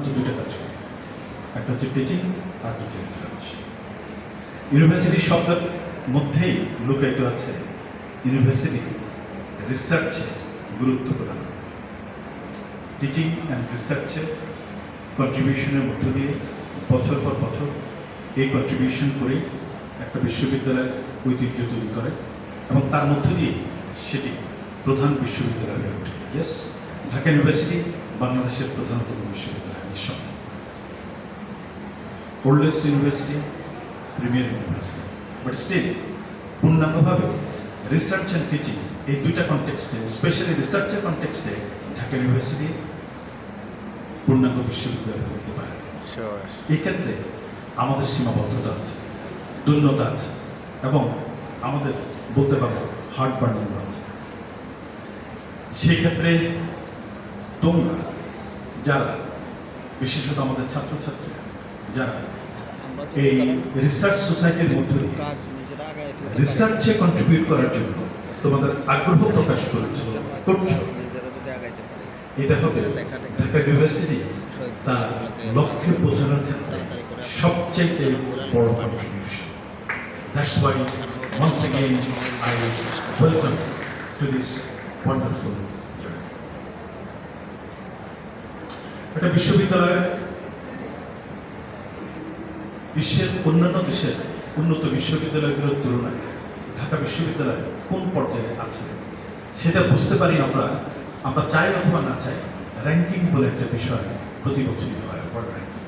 প্রধানত দুটো কাজ করে। একটা হচ্ছে টিচিং আর হচ্ছে রিসার্চ ইউনিভার্সিটি শব্দের মধ্যেই লুকায়িত আছে ইউনিভার্সিটি রিসার্চে গুরুত্ব প্রদান। টিচিং অ্যান্ড রিসার্চে কন্ট্রিবিউশনের মধ্য দিয়ে বছর পর বছর এই কন্ট্রিবিউশন করেই একটা বিশ্ববিদ্যালয়ের ঐতিহ্য তৈরি করে এবং তার মধ্য দিয়ে সেটি প্রধান বিশ্ববিদ্যালয় হয়ে ওঠে। ইয়েস ঢাকা ইউনিভার্সিটি বাংলাদেশের প্রধানতম বিশ্ববিদ্যালয়। নিঃসন্দেহে oldest university premier university but still পূর্ণাঙ্গভাবে research and teaching এই দুইটা কনটেক্সটে স্পেশালি রিসার্চের কনটেক্সটে ঢাকা ইউনিভার্সিটি পূর্ণাঙ্গ বিশ্ববিদ্যালয় হতে পারে। এই ক্ষেত্রে আমাদের সীমাবদ্ধতা আছে দুর্নতা আছে এবং আমাদের বলতে পারব হার্ট বার্নিং আছে। সেই ক্ষেত্রে তোমরা যারা বিশেষত আমাদের ছাত্রছাত্রীরা যারা এই রিসার্চ সোসাইটির মধ্য দিয়ে রিসার্চে কন্ট্রিবিউট করার জন্য তোমাদের আগ্রহ প্রকাশ করেছ করছ। এটা হবে ঢাকা ইউনিভার্সিটি তার লক্ষ্যে পৌঁছানোর ক্ষেত্রে সবচাইতে বড় contribution that's why once again I welcome to this wonderful journey. একটা বিশ্ববিদ্যালয় বিশ্বের অন্যান্য দেশের উন্নত বিশ্ববিদ্যালয়গুলোর তুলনায় ঢাকা বিশ্ববিদ্যালয় কোন পর্যায়ে আছে? সেটা বুঝতে পারি আমরা। আমরা চাই অথবা না চাই র্যাঙ্কিং বলে একটা বিষয় প্রতি বছরই হয় ওয়ার্ল্ড র্যাঙ্কিং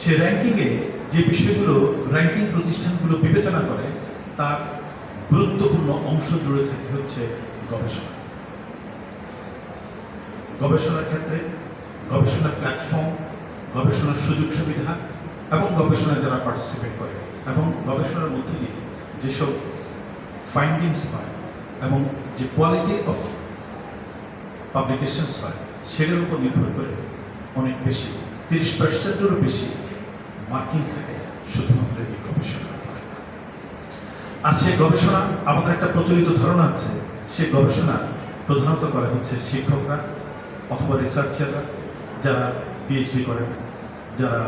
সে র্যাঙ্কিংয়ে যে বিষয়গুলো র্যাঙ্কিং প্রতিষ্ঠানগুলো বিবেচনা করে, তার গুরুত্বপূর্ণ অংশ জুড়ে থাকে হচ্ছে গবেষণা। গবেষণার ক্ষেত্রে গবেষণার প্ল্যাটফর্ম গবেষণার সুযোগ সুবিধা এবং গবেষণায় যারা পার্টিসিপেট করে এবং গবেষণার মধ্যে দিয়ে যেসব ফাইন্ডিংস হয় এবং যে কোয়ালিটি অফ পাবলিকেশনস হয় সেটার উপর নির্ভর করে অনেক বেশি, তিরিশ পার্সেন্টেরও বেশি মার্কিং থাকে শুধুমাত্র এই গবেষণার উপরে। আর সেই গবেষণা, আমাদের একটা প্রচলিত ধারণা আছে, সেই গবেষণা প্রধানত করে হচ্ছে শিক্ষকরা অথবা রিসার্চাররা যারা পিএইচডি করেন, যারা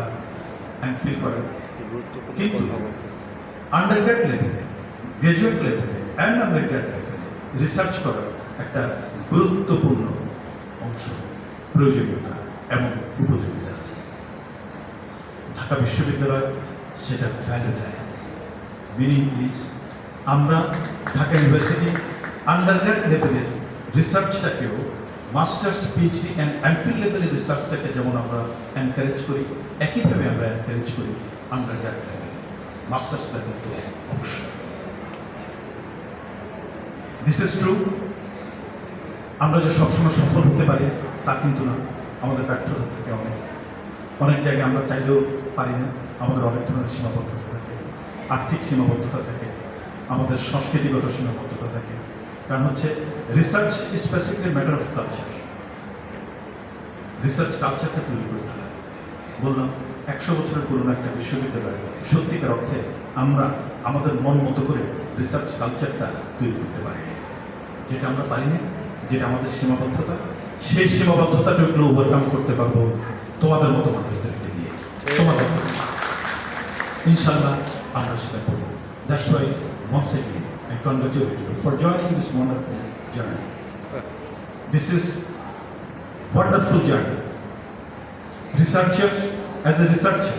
এমফিল করেন, কিন্তু আন্ডারগ্রেড লেভেলে গ্রাজুয়েট লেভেলে অ্যান্ড আন্ডারগ্রেড লেভেলে রিসার্চ করার একটা গুরুত্বপূর্ণ অংশ, প্রয়োজনীয়তা এবং উপযোগিতা আছে। ঢাকা বিশ্ববিদ্যালয় সেটা ভ্যালু দেয় মিনিং প্লিজ আমরা ঢাকা ইউনিভার্সিটি আন্ডারগ্রেড লেভেলের রিসার্চটাকেও মাস্টার্স পিএইচডি অ্যান্ড এমফিল লেভেলের রিসার্চটাকে যেমন আমরা এনকারেজ করি একইভাবে আমরা এনকারেজ করি আন্ডারগ্রেড লেভেলে মাস্টার্স লেভেল তো অবশ্যই দিস ইজ ট্রু আমরা যে সবসময় সফল হতে পারি তা কিন্তু না আমাদের ব্যর্থতা থাকে অনেক অনেক জায়গায় আমরা চাইলেও পারি না আমাদের অনেক ধরনের সীমাবদ্ধতা থাকে আর্থিক সীমাবদ্ধতা থাকে আমাদের সংস্কৃতিগত সীমাবদ্ধতা থাকে কারণ হচ্ছে research specifically matter of culture research কালচারকে তৈরি করতে হয় বললাম, একশো বছরের পুরনো একটা বিশ্ববিদ্যালয়, সত্যিকার অর্থে আমরা আমাদের মন মতো করে রিসার্চ কালচারটা তৈরি করতে পারিনি। যেটা আমরা পারিনি, যেটা আমাদের সীমাবদ্ধতা, সেই সীমাবদ্ধতাটা একটু ওভারকাম করতে পারব তোমাদের মতো মানুষদেরকে দিয়ে তোমাদের ইনশাল্লাহ আমরা সেটা করব। That's why once again I congratulate you for joining this wonderful journey. This is wonderful journey. Researcher, as a researcher,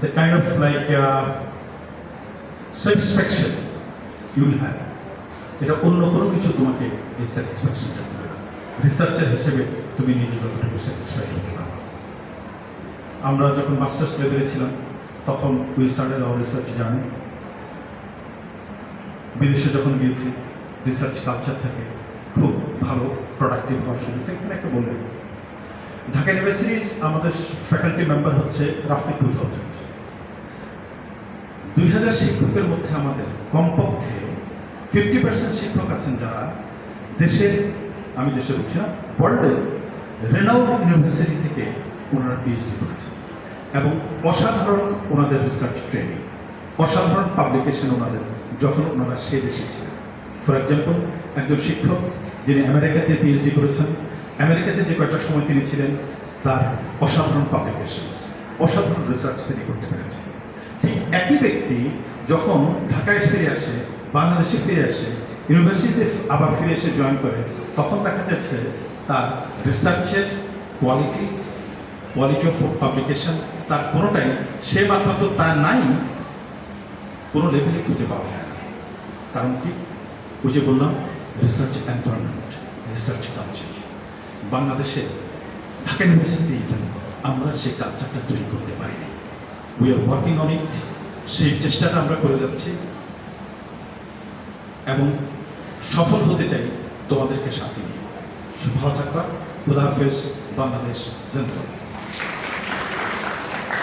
the kind of like uh, satisfaction you will have. এটা অন্য কোনো কিছু তোমাকে এই স্যাটিসফ্যাকশনটা দেবে না রিসার্চার হিসেবে তুমি নিজে যতটুকু স্যাটিসফাইড হতে পারো আমরা যখন মাস্টার্স লেভেলে ছিলাম তখন we started our research journey বিদেশে যখন গিয়েছি রিসার্চ কালচার থেকে খুব ভালো প্রোডাক্টিভ হওয়ার সুযোগ। এখানে একটা বলে রাখি। ঢাকা ইউনিভার্সিটির আমাদের ফ্যাকাল্টি মেম্বার হচ্ছে রাফি টু থাউজেন্ড দুই হাজার শিক্ষকের মধ্যে আমাদের কমপক্ষে ফিফটি পার্সেন্ট শিক্ষক আছেন যারা দেশের আমি দেশে বলছি না ওয়ার্ল্ডের রেনাউড ইউনিভার্সিটি থেকে ওনারা পিএইচডি করেছেন। এবং অসাধারণ ওনাদের রিসার্চ ট্রেনিং অসাধারণ পাবলিকেশন ওনাদের যখন ওনারা সে দেশে ছিলেন। ফর এক্সাম্পল একজন শিক্ষক যিনি আমেরিকাতে পিএইচডি করেছেন, আমেরিকাতে যে কয়েকটা সময় তিনি ছিলেন, তার অসাধারণ পাবলিকেশনস অসাধারণ রিসার্চ তিনি করতে পেরেছেন। ঠিক একই ব্যক্তি যখন ঢাকায় ফিরে আসে, বাংলাদেশে ফিরে আসে ইউনিভার্সিটিতে আবার ফিরে এসে জয়েন করে, তখন দেখা যাচ্ছে তার রিসার্চের কোয়ালিটি কোয়ালিটি অফ পাবলিকেশন তার কোনোটাই সে মাত্রা তো তার নাই, কোনো লেভেলে খুঁজে পাওয়া যায় কারণ কি ওই যে বললাম রিসার্চ এনভায়রনমেন্ট রিসার্চ কালচার বাংলাদেশে ঢাকা ইউনিভার্সিটি আমরা সেই কালচারটা তৈরি করতে পারিনি। We are working on it সেই চেষ্টাটা আমরা করে যাচ্ছি। এবং সফল হতে চাই তোমাদেরকে সাথে নিয়ে। ভালো থাকবা। খুদা হাফেজ। বাংলাদেশ জিন্দাবাদ